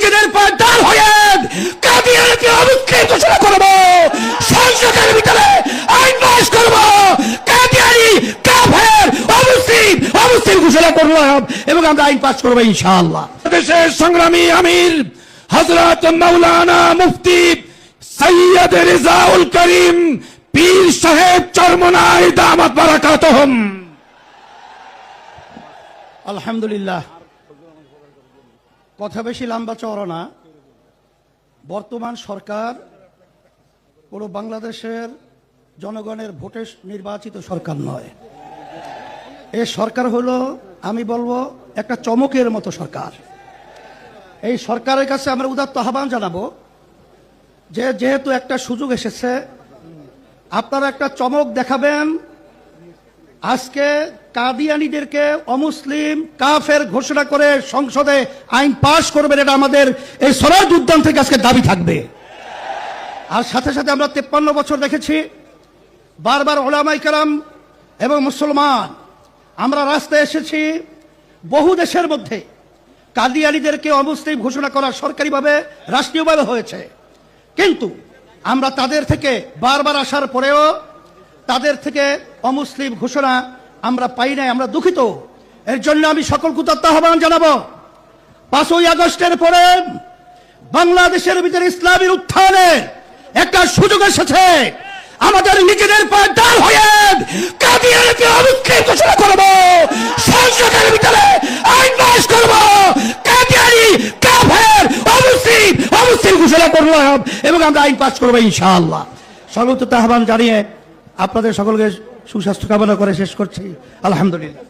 নিজেদের পায়ে ডাল হয়ে অমুসলিম ঘোষণা করব। সংসদের ভিতরে আইন করব। কাদিয়ানি কাফের, অমুসলিম অমুসলিম ঘোষণা করলাম এবং আমরা আইন পাস ইনশাআল্লাহ। দেশের সংগ্রামী আমির মাওলানা মুফতি সৈয়দ রেজাউল করিম পীর সাহেব চরমনাই দামাত বারাকাতুহুম। আলহামদুলিল্লাহ। কথা বেশি লম্বা চওড়া না। বর্তমান সরকার পুরো বাংলাদেশের জনগণের ভোটে নির্বাচিত সরকার নয়। এই সরকার হলো, আমি বলব, একটা চমকের মতো সরকার। এই সরকারের কাছে আমরা উদাত্ত আহ্বান জানাব যে যেহেতু একটা সুযোগ এসেছে, আপনারা একটা চমক দেখাবেন আজকে কাদিয়ানিদেরকে অমুসলিম কাফের ঘোষণা করে সংসদে আইন পাশ করবেন এটা আমাদের এই সরাজ উদ্যান থেকে আজকে দাবি থাকবে। আর সাথে সাথে আমরা তেপ্পান্ন বছর দেখেছি বারবার ওলামাই কালাম এবং মুসলমান, আমরা রাস্তায় এসেছি বহু দেশের মধ্যে কাদিয়ানিদেরকে অমুসলিম ঘোষণা করা সরকারিভাবে, রাষ্ট্রীয়ভাবে হয়েছে। কিন্তু আমরা তাদের থেকে বারবার আসার পরেও তাদের থেকে অমুসলিম ঘোষণা আমরা পাই নাই, আমরা দুঃখিত। এর জন্য আমি সকল কুতাত্ম আহ্বান জানাব। পাঁচই আগস্টের পরে বাংলাদেশের ভিতরে ইসলামের উত্থানের একটা সুযোগ এসেছে। আমাদের নিজেদের ঘোষণা করব। সংসদের ভিতরে আইন করব। ঘোষণা করলাম এবং আমরা আইন পাশ করব ইনশাআল্লাহ। সর্বত্র আহ্বান জানিয়ে আপনাদের সকলকে সুস্বাস্থ্য কামনা করে শেষ করছি। আলহামদুলিল্লাহ।